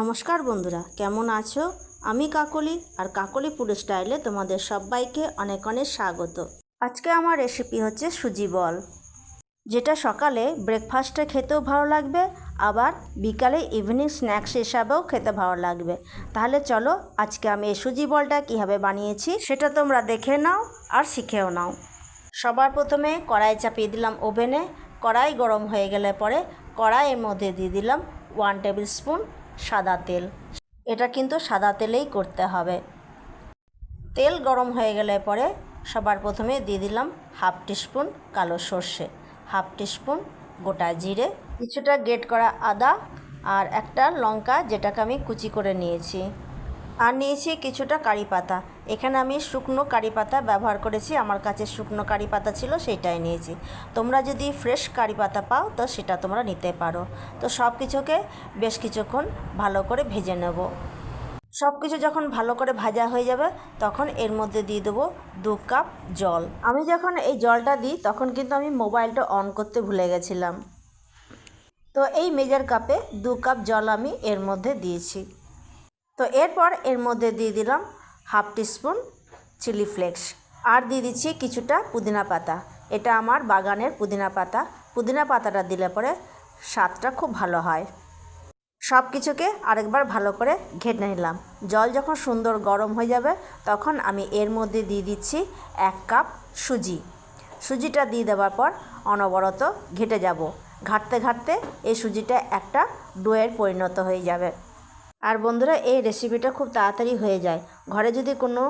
নমস্কার বন্ধুরা, কেমন আছো? আমি কাকলি আর কাকলি ফুড স্টাইলে তোমাদের সবাইকে অনেক অনেক স্বাগত। আজকে আমার রেসিপি হচ্ছে সুজি বল, যেটা সকালে ব্রেকফাস্টে খেতেও ভালো লাগবে, আবার বিকালে ইভিনিং স্ন্যাক্স হিসাবেও খেতে ভালো লাগবে। তাহলে চলো, আজকে আমি এই সুজি বলটা কীভাবে বানিয়েছি সেটা তোমরা দেখে নাও আর শিখেও নাও। সবার প্রথমে কড়াই চাপিয়ে দিলাম ওভেনে, কড়াই গরম হয়ে গেলে পরে কড়াইয়ের মধ্যে দিয়ে দিলাম ওয়ান টেবিল স্পুন সাদা তেল। এটা কিন্তু সাদা তেলেই করতে হবে। তেল গরম হয়ে গেলে পরে সবার প্রথমে দিয়ে দিলাম হাফ টিস্পুন কালো সর্ষে, হাফ টিস্পুন গোটা জিরে, কিছুটা গেট করা আদা আর একটা লঙ্কা যেটাকে আমি কুচি করে নিয়েছি। আর নিয়েছি কিছুটা কারি পাতা। এখানে আমি শুকনো কারি পাতা ব্যবহার করেছি, আমার কাছে শুকনো কারি পাতা ছিল সেটাই নিয়েছি। তোমরা যদি ফ্রেশ কারি পাতা পাও, তো সেটা তোমরা নিতে পারো। তো সব কিছুকে বেশ কিছুক্ষণ ভালো করে ভেজে নেব। সব কিছু যখন ভালো করে ভাজা হয়ে যাবে, তখন এর মধ্যে দিয়ে দেবো দু কাপ জল। আমি যখন এই জলটা দিই, তখন কিন্তু আমি মোবাইলটা অন করতে ভুলে গেছিলাম। তো এই মেজার কাপে দু কাপ জল আমি এর মধ্যে দিয়েছি। তো এরপর এর মধ্যে দিয়ে দিলাম হাফ টিস্পুন চিলি ফ্লেক্স। আর দিয়ে দিচ্ছি কিছুটা পুদিনা পাতা। এটা আমার বাগানের পুদিনা পাতা। পুদিনা পাতাটা দিলে পরে স্বাদটা খুব ভালো হয়। সব কিছুকে আরেকবার ভালো করে ঘেটে নিলাম। জল যখন সুন্দর গরম হয়ে যাবে, তখন আমি এর মধ্যে দিয়ে দিচ্ছি এক কাপ সুজি। সুজিটা দিয়ে দেওয়ার পর অনবরত ঘেটে যাব। ঘাটতে ঘাটতে এই সুজিটা একটা ডোয়ের পরিণত হয়ে যাবে। আর বন্ধুরা, এই রেসিপিটা খুব তাড়াতাড়ি হয়ে যায়। ঘরে যদি কোনো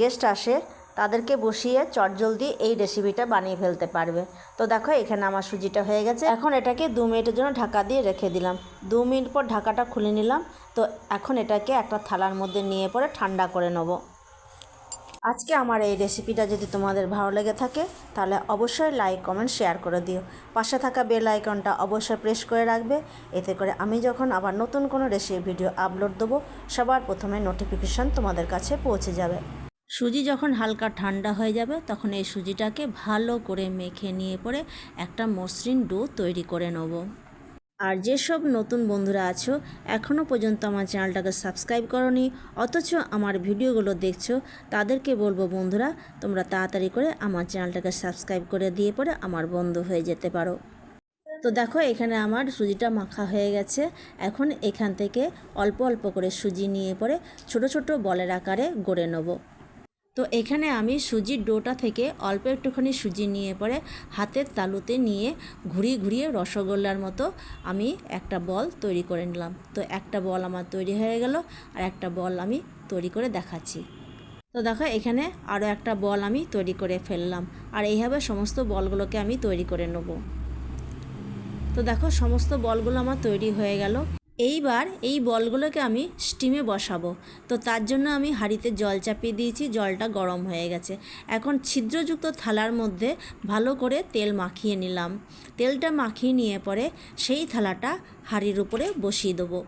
গেস্ট আসে, তাদেরকে বসিয়ে চটজলদি এই রেসিপিটা বানিয়ে ফেলতে পারবে। তো দেখো, এখানে আমার সুজিটা হয়ে গেছে। এখন এটাকে দু মিনিটের জন্য ঢাকা দিয়ে রেখে দিলাম। দু মিনিট পর ঢাকাটা খুলে নিলাম। তো এখন এটাকে একটা থালার মধ্যে নিয়ে পরে ঠান্ডা করে নেব। আজকে আমার এই রেসিপিটা যদি তোমাদের ভালো লেগে থাকে, তাহলে অবশ্যই লাইক, কমেন্ট, শেয়ার করে দিও। পাশে থাকা বেল আইকনটা অবশ্যই প্রেস করে রাখবে। এতে করে আমি যখন আবার নতুন কোনো রেসিপি ভিডিও আপলোড দেবো, সবার প্রথমে নোটিফিকেশান তোমাদের কাছে পৌঁছে যাবে। সুজি যখন হালকা ঠান্ডা হয়ে যাবে, তখন এই সুজিটাকে ভালো করে মেখে নিয়ে পরে একটা মসৃণ ডো তৈরি করে নেব। আর যেসব নতুন বন্ধুরা আছো এখনও পর্যন্ত আমার চ্যানেলটাকে সাবস্ক্রাইব করনি, অথচ আমার ভিডিওগুলো দেখছ, তাদেরকে বলব বন্ধুরা, তোমরা তাড়াতাড়ি করে আমার চ্যানেলটাকে সাবস্ক্রাইব করে দিয়ে পরে আমার বন্ধু হয়ে যেতে পারো। তো দেখো, এখানে আমার সুজিটা মাখা হয়ে গেছে। এখন এখান থেকে অল্প অল্প করে সুজি নিয়ে পরে ছোট ছোট বলের আকারে গড়ে নেব। তো এখানে আমি সুজির ডোটা থেকে অল্প একটুখানি সুজি নিয়ে পরে হাতের তালুতে নিয়ে ঘুরিয়ে ঘুরিয়ে রসগোল্লার মতো আমি একটা বল তৈরি করে নিলাম। তো একটা বল আমার তৈরি হয়ে গেল আর একটা বল আমি তৈরি করে দেখাচ্ছি। তো দেখো এখানে আরও একটা বল আমি তৈরি করে ফেললাম আর এইভাবে সমস্ত বলগুলোকে আমি তৈরি করে নেব। তো দেখো সমস্ত বলগুলো আমার তৈরি হয়ে গেল। এইবার এই বলগুলোকে আমি স্টিমে বসাবো। তো তার জন্য আমি হাঁড়িতে জল চাপিয়ে দিয়েছি, জলটা গরম হয়ে গেছে। এখন ছিদ্রযুক্ত থালার মধ্যে ভালো করে তেল মাখিয়ে নিলাম। তেলটা মাখিয়ে নিয়ে পরে সেই থালাটা হাঁড়ির উপরে বসিয়ে দেবো।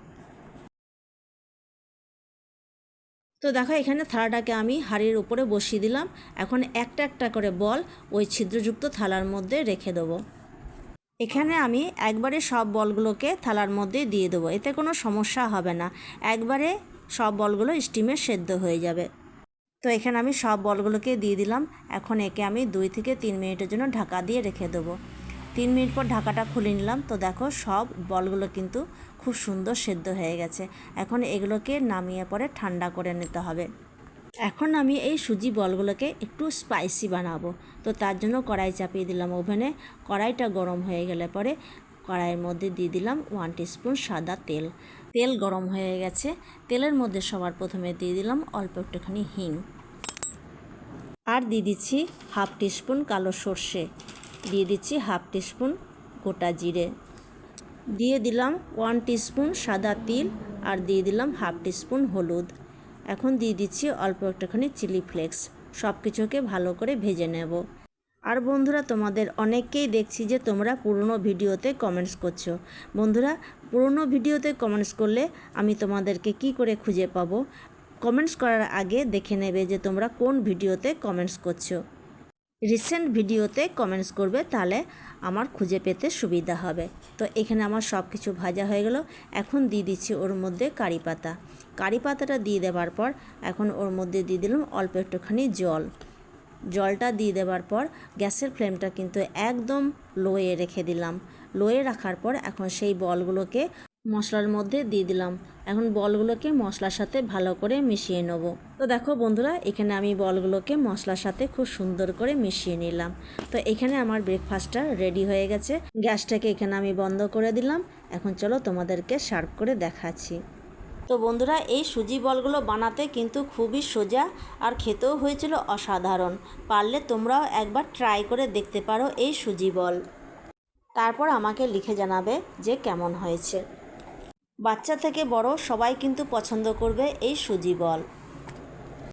তো দেখো এখানে থালাটাকে আমি হাঁড়ির উপরে বসিয়ে দিলাম। এখন একটা একটা করে বল ওই ছিদ্রযুক্ত থালার মধ্যে রেখে দেবো। এখানে আমি একবারে সব বলগুলোকে থালার মধ্যে দিয়ে দেবো। এতে কোনো সমস্যা হবে না। একবারে সব বলগুলো স্টিমে সেদ্ধ হয়ে যাবে। তো এখানে আমি সব বলগুলোকে দিয়ে দিলাম। এখন একে আমি দুই থেকে তিন মিনিটের জন্য ঢাকা দিয়ে রেখে দেবো। তিন মিনিট পর ঢাকাটা খুলে নিলাম। তো দেখো সব বলগুলো কিন্তু খুব সুন্দর সেদ্ধ হয়ে গেছে। এখন এগুলোকে নামিয়ে পরে ঠান্ডা করে নিতে হবে। এখন আমি এই সুজি বলগুলোকে একটু স্পাইসি বানাবো। তো তার জন্য কড়াই চাপিয়ে দিলাম ওভেনে। কড়াইটা গরম হয়ে গেলে পরে কড়াইয়ের মধ্যে দিয়ে দিলাম ওয়ান টিস্পুন সাদা তেল। তেল গরম হয়ে গেছে। তেলের মধ্যে সবার প্রথমে দিয়ে দিলাম অল্প একটুখানি হিং। আর দিয়ে দিচ্ছি হাফ টিস্পুন কালো সর্ষে। দিয়ে দিচ্ছি হাফ টিস্পুন গোটা জিরে। দিয়ে দিলাম ওয়ান টিস্পুন সাদা তিল। আর দিয়ে দিলাম হাফ টিস্পুন হলুদ। এখন দিয়ে দিচ্ছি অল্প একটাখানি চিলি ফ্লেক্স। সব কিছুকে ভালো করে ভেজে নেব। আর বন্ধুরা, তোমাদের অনেককেই দেখছি যে তোমরা পুরনো ভিডিওতে কমেন্টস করছ। বন্ধুরা, পুরনো ভিডিওতে কমেন্টস করলে আমি তোমাদেরকে কি করে খুঁজে পাবো? কমেন্টস করার আগে দেখে নেবে যে তোমরা কোন ভিডিওতে কমেন্টস করছ। রিসেন্ট ভিডিওতে কমেন্টস করবে, তাহলে আমার খুঁজে পেতে সুবিধা হবে। তো এখানে আমার সব কিছু ভাজা হয়ে গেল। এখন দিয়ে দিচ্ছি ওর মধ্যে কারি পাতা। কারি পাতাটা দিয়ে দেওয়ার পর এখন ওর মধ্যে দিয়ে দিলাম অল্প একটুখানি জল। জলটা দিয়ে দেওয়ার পর গ্যাসের ফ্লেমটা কিন্তু একদম লোয়ে রেখে দিলাম। লোয়ে রাখার পর এখন সেই বলগুলোকে মশলার মধ্যে দিয়ে দিলাম। এখন বলগুলোকে মশলার সাথে ভালো করে মিশিয়ে নেব। তো দেখো বন্ধুরা, এখানে আমি বলগুলোকে মশলার সাথে খুব সুন্দর করে মিশিয়ে নিলাম। তো এখানে আমার ব্রেকফাস্টটা রেডি হয়ে গেছে। গ্যাসটাকে এখানে আমি বন্ধ করে দিলাম। এখন চলো তোমাদেরকে সার্ভ করে দেখাচ্ছি। তো বন্ধুরা, এই সুজি বলগুলো বানাতে কিন্তু খুবই সোজা আর খেতেও হয়েছিল অসাধারণ। পারলে তোমরাও একবার ট্রাই করে দেখতে পারো এই সুজি বল। তারপর আমাকে লিখে জানাবে যে কেমন হয়েছে। বাচ্চা থেকে বড় সবাই কিন্তু পছন্দ করবে এই সুজি বল।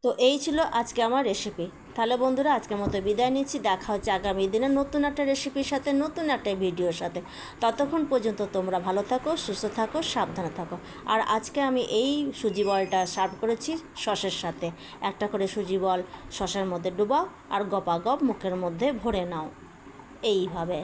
তো এই ছিল আজকে আমার রেসিপি তাহলে বন্ধুরা, আজকের মতো বিদায় নিচ্ছি। দেখা হচ্ছে আগামী দিনে নতুন একটা রেসিপির সাথে, নতুন একটা ভিডিওর সাথে। ততক্ষণ পর্যন্ত তোমরা ভালো থাকো, সুস্থ থাকো, সাবধানে থাকো। আর আজকে আমি এই সুজি বলটা সার্ভ করেছি সসের সাথে। একটা করে সুজি বল সসের মধ্যে ডুবাও আর গপা গপ মুখের মধ্যে ভরে নাও। এইভাবে।